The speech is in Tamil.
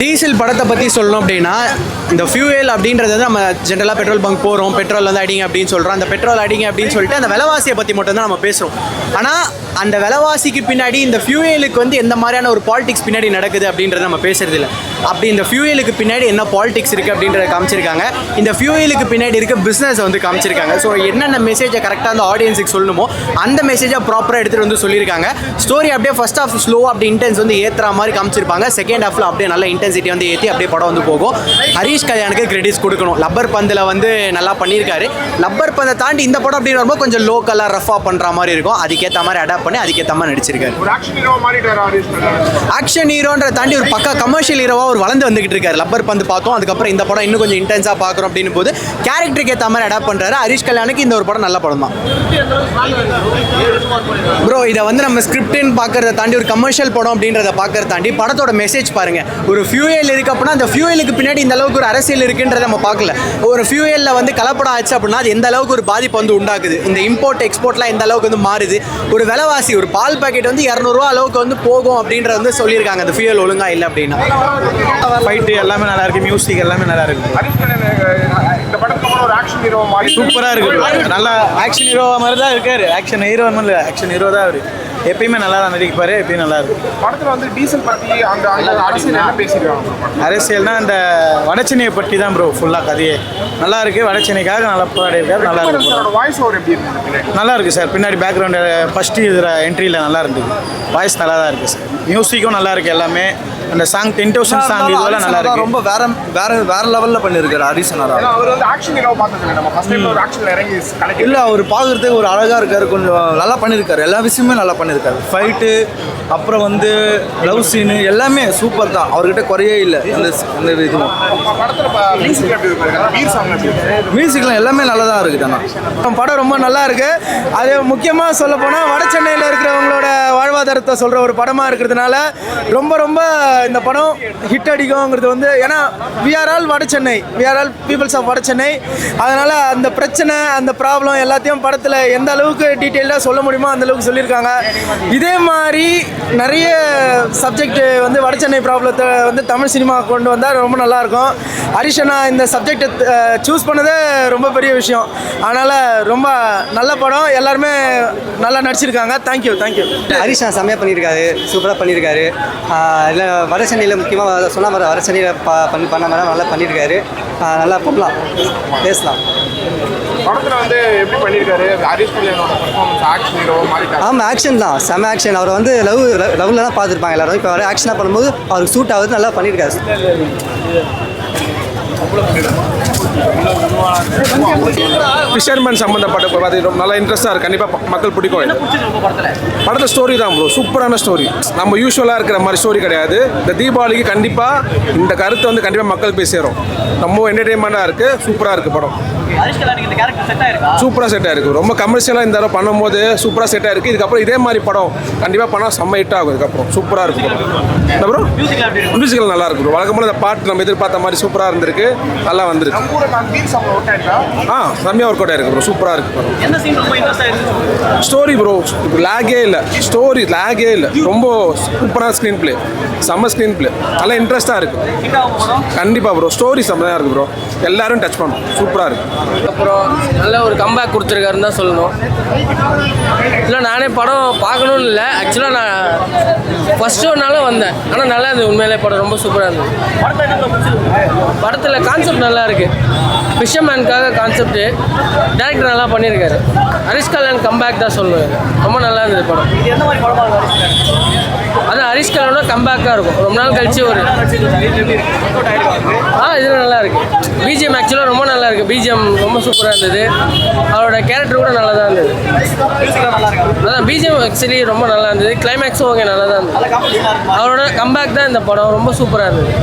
டீசல் படத்தை பற்றி சொல்லணும் அப்படின்னா இந்த ஃபியூயல் அப்படின்றது வந்து நம்ம ஜென்ரலாக பெட்ரோல் பங்க் போகிறோம் பெட்ரோல் வந்து அடிங்க அப்படின்னு சொல்கிறோம் அந்த பெட்ரோல் அடிங்க அப்படின்னு சொல்லிட்டு அந்த விலைவாசியை பற்றி மட்டும்தான் நம்ம பேசுகிறோம் ஆனால் அந்த விலைவாசிக்கு பின்னாடி இந்த ஃபியூயலுக்கு வந்து எந்த மாதிரியான ஒரு பாலிடிக்ஸ் பின்னாடி நடக்குது அப்படின்றத நம்ம பேசுறது இல்லை அப்படி இந்த ஃபியூயலுக்கு பின்னாடி என்ன பாலிடிக்ஸ் இருக்குது அப்படின்றத காமிச்சிருக்காங்க. இந்த ஃபியூயலுக்கு பின்னாடி இருக்க பிஸ்னஸை வந்து காமிச்சிருக்காங்க. ஸோ என்னென்ன மெசேஜை கரெக்டாக அந்த ஆடியன்ஸுக்கு சொல்லணுமோ அந்த மெசேஜை ப்ராப்பராக எடுத்துகிட்டு வந்து சொல்லியிருக்காங்க. ஸ்டோரி அப்படியே ஃபர்ஸ்ட் ஆஃப் ஸ்லோ அப்படி இன்டென்ஸ் வந்து ஏற்றுற மாதிரி காமிச்சிருப்பாங்க. செகண்ட் ஹாஃபில் அப்படியே நல்ல இன்டென்சிட்டி வந்து ஏற்றி அப்படியே படம் வந்து போகும். ஹரிஷ் கல்யாணுக்கு கிரெடிட்ஸ் கொடுக்கணும். லப்பர் பந்தில் வந்து நல்லா பண்ணியிருக்காரு. லப்பர் பந்தை தாண்டி இந்த படம் அப்படின்னு வரும்போது கொஞ்சம் லோக்கலாக ரஃபாக பண்ணுற மாதிரி இருக்கும். அதுக்கேற்ற மாதிரி அடாப்ட் பண்ணி அதுக்கேற்ற மாதிரி நடிச்சிருக்காரு. ஒரு ஆக்ஷன் ஹீரோன்ற தாண்டி ஒரு பக்கா கமர்ஷியல் ஹீரோவா அவர் வளர்ந்து வந்துகிட்டு இருக்காரு. லப்பர் பந்து பார்த்தோம் அதுக்கப்புறம் இந்த படம் இன்னும் கொஞ்சம் இன்டென்ஸாக பார்க்குறோம் அப்படின்னு போது கேரக்டருக்கு ஏற்ற மாதிரி அடாப்ட் பண்ணுறாரு ஹரிஷ் கல்யாணுக்கு இந்த ஒரு படம் நல்ல படம் தான். ப்ரோ இதை வந்து நம்ம ஸ்கிரிப்டின்னு பார்க்கறத தாண்டி ஒரு கமர்ஷியல் படம் அப்படின்றத பார்க்கறத தாண்டி படத்தோட மெசேஜ் பாருங்க. ஒரு ஃபியூயல் இருக்கு அப்படின்னா அந்த ஃபியூயலுக்கு பின்னாடி இந்த அளவுக்கு ஒரு அரசியல் இருக்குன்றத நம்ம பார்க்கல. ஒரு ஃபியூயலில் வந்து கலப்படம் ஆச்சு அப்படின்னா அது எந்த அளவுக்கு ஒரு பாதிப்பு வந்து உண்டாக்குது? இந்த இம்போர்ட் எக்ஸ்போர்ட்லாம் எந்த அளவுக்கு வந்து மாறுது? ஒரு விலைவாசி ஒரு பால் பாக்கெட் வந்து இரநூறுவா அளவுக்கு வந்து போகும் அப்படின்றத வந்து சொல்லியிருக்காங்க. அந்த ஃபியூயல் ஒழுங்கா இல்லை அப்படின்னா. ஃபைட்டு எல்லாமே நல்லா இருக்கு. மியூசிக் எல்லாமே நல்லா இருக்கு. இந்த படத்துக்கு ஒரு ஆக்ஷன் ஹீரோ மாறி சூப்பராக இருக்கு. நல்லா ஆக்ஷன் ஹீரோ மாதிரி தான் இருக்காரு. ஆக்ஷன் ஹீரோ மாதிரி இல்லை. ஆக்ஷன் ஹீரோ தான் அவரு. எப்பயுமே நல்லா தான் நடிப்பாரு எப்பயும் நல்லா இருக்கும் படத்துல வந்து டீசல் பத்தி அந்த அரசியல்னா அந்த வடச்சென்னையை பற்றி தான் ப்ரோ ஃபுல்லாக கதையே. நல்லா இருக்கு வடச்சென்னைக்காக நல்லா போராடிருக்காரு நல்லா இருக்கு. வாய்ஸ் ஓவர் எப்படி நல்லா இருக்கு சார் பின்னாடி பேக்ரவுண்டு ஃபஸ்ட்டு இதில் என்ட்ரியில் நல்லா இருந்தது. வாய்ஸ் நல்லா தான் இருக்கு சார். மியூசிக்கும் நல்லா இருக்கு எல்லாமே. அந்த சாங் டென் தௌசண்ட் சாங் இதுவெல்லாம் நல்லா இருக்கு. ரொம்ப வேற வேற வேற லெவல்ல பண்ணிருக்காரு ஹரிசனாரா ஏன்னா அவர் வந்து ஆக்ஷன் நம்ம ஃபர்ஸ்ட் டைம் ஒரு ஆக்ஷன்ல இறங்கி இல்ல அவர் பார்க்கறதுக்கு ஒரு அழகா இருக்காரு. கொஞ்சம் நல்லா பண்ணிருக்காரு. எல்லா விஷயமுமே நல்லா பண்ணிருக்காரு. ஃபைட்டு அப்புறம் வந்து லவ் சீனு எல்லாமே சூப்பர் தான். அவர்கிட்ட குறையே இல்லை. அந்த அந்த இதுவும் மியூசிக்லாம் எல்லாமே நல்லா தான் இருக்குது ஆனால் படம் ரொம்ப நல்லா இருக்கு. அது முக்கியமாக சொல்ல போனால் வட சென்னையில் இருக்கிறவங்களோட வாழ்வாதாரத்தை சொல்கிற ஒரு படமாக இருக்கிறதுனால ரொம்ப ரொம்ப இந்த படம் ஹிட் அடிக்கும்ங்கிறது வந்து ஏன்னா விஆர் ஆல் வட Chennai. We're all peoples of வட சென்னை. அதனால் அந்த பிரச்சனை அந்த ப்ராப்ளம் எல்லாத்தையும் படத்தில் எந்த அளவுக்கு டீட்டெயிலாக சொல்ல முடியுமோ அந்த அளவுக்கு சொல்லியிருக்காங்க. இதே மாதிரி நிறைய சப்ஜெக்ட் வந்து வட சென்னை ப்ராப்ளத்தை வந்து தமிழ் சினிமா கொண்டு வந்தால் ரொம்ப நல்லாயிருக்கும் ஹரிஷனா இந்த சப்ஜெக்டை சூஸ் பண்ணதே ரொம்ப பெரிய விஷயம். அதனால் ரொம்ப நல்ல படம். எல்லாருமே நல்லா நடிச்சிருக்காங்க. தேங்க்யூ தேங்க்யூ ஹரிஷா செம்மையாக பண்ணியிருக்காரு. சூப்பராக பண்ணியிருக்காரு. இல்லை வட சென்னையில் முக்கியமாக சொன்ன மாதிரி வட சென்னையில் ப பண்ணி பண்ண மாதிரி நல்லா பண்ணியிருக்காரு நல்லா பண்ணலாம் பேசலாம். படத்துல வந்து எப்படி பண்ணியிருக்காரு ஹரிஷ் ஆமாம் ஆக்ஷன் தான். செம ஆக்ஷன் அவர் வந்து லவ் லவ்ல தான் பார்த்துருப்பாங்க எல்லாரும். இப்போ அவர் ஆக்ஷனாக பண்ணும்போது அவருக்கு சூட் ஆகுது நல்லா பண்ணியிருக்காரு ஃபிஷர்மேன் சம்மந்தப்பட்ட இப்போ ரொம்ப நல்லா இன்ட்ரெஸ்ட்டாக இருக்குது கண்டிப்பாக மக்கள் பிடிக்கும் இது. படத்தில் ஸ்டோரி தான் ப்ரோ சூப்பரான ஸ்டோரி நம்ம யூஸ்வலாக இருக்கிற மாதிரி ஸ்டோரி கிடையாது. இந்த தீபாவளிக்கு கண்டிப்பாக இந்த கருத்தை வந்து கண்டிப்பாக மக்கள் போய் சேரும். ரொம்ப என்டர்டெயின்மெண்ட்டாக இருக்குது சூப்பராக இருக்குது படம். சூப்பராக செட் ஆயிருக்கு ரொம்ப கமர்ஷியலாக இந்த தடவை பண்ணும்போது சூப்பராக செட் ஆயிருக்கு இதுக்கப்புறம் இதே மாதிரி படம் கண்டிப்பாக பண்ணால் செம்ம ஹிட் ஆகும் இதுக்கப்புறம். சூப்பராக இருக்கு. படம் ப்ரோ மியூசிக்கல் நல்லா இருக்கு. ப்ரோ வழக்கமாக இந்த பாட்டு நம்ம எதிர்பார்த்த மாதிரி சூப்பராக இருந்திருக்கு. நல்லா வந்திருக்கு ஆ செம்மையாக ஒர்க் அவுட் ஆயிருக்கு? ப்ரோ சூப்பராக இருக்கு படம் ஸ்டோரி ப்ரோ லேகே இல்லை. ஸ்டோரி லேகே இல்லை. ரொம்ப சூப்பரான ஸ்க்ரீன் ப்ளே செம்ம ஸ்க்ரீன் ப்ளே நல்லா இன்ட்ரெஸ்ட்டாக இருக்கு. கண்டிப்பாக ப்ரோ ஸ்டோரி செம்மையாக இருக்கு ப்ரோ எல்லாரும் டச் பண்ணும் சூப்பராக இருக்கு. அப்புறம் நல்ல ஒரு கம்பேக் கொடுத்துருக்காருன்னு தான் சொல்லணும். இல்லை நானே படம் பார்க்கணும்னு இல்லை. ஆக்சுவலாக நான் ஃபஸ்ட் நாளாக வந்தேன். ஆனால் நல்லா இருந்தது. உண்மையிலே படம் ரொம்ப சூப்பராக இருந்தது. படத்தில் கான்செப்ட் நல்லா இருக்கு. ஃபிஷர்மேனுக்காக கான்செப்ட்டு டேரக்டர் நல்லா பண்ணியிருக்காரு. ஹரிஷ் கல்யாண் கம்பேக் தான் சொல்லுவேன் ரொம்ப நல்லா இருந்தது படம். அது ஹரிஷ் கல்யாணோட கம்பேக்காக இருக்கும். ரொம்ப நாள் கழிச்சு ஒரு ஆ இது நல்லா இருக்கு. பிஜிஎம் ஆக்சுவலாக ரொம்ப நல்லா இருக்கு பிஜிஎம் ரொம்ப சூப்பராக இருந்தது. அவரோட கேரக்டர் கூட நல்லா தான் இருந்தது. அதான் பிஜிஎம் ஆக்சுவலி ரொம்ப நல்லா இருந்தது. கிளைமேக்ஸும் ஓகே நல்லா தான் இருந்தது. அவரோட கம்பேக் தான் இந்த படம். ரொம்ப சூப்பராக இருந்தது.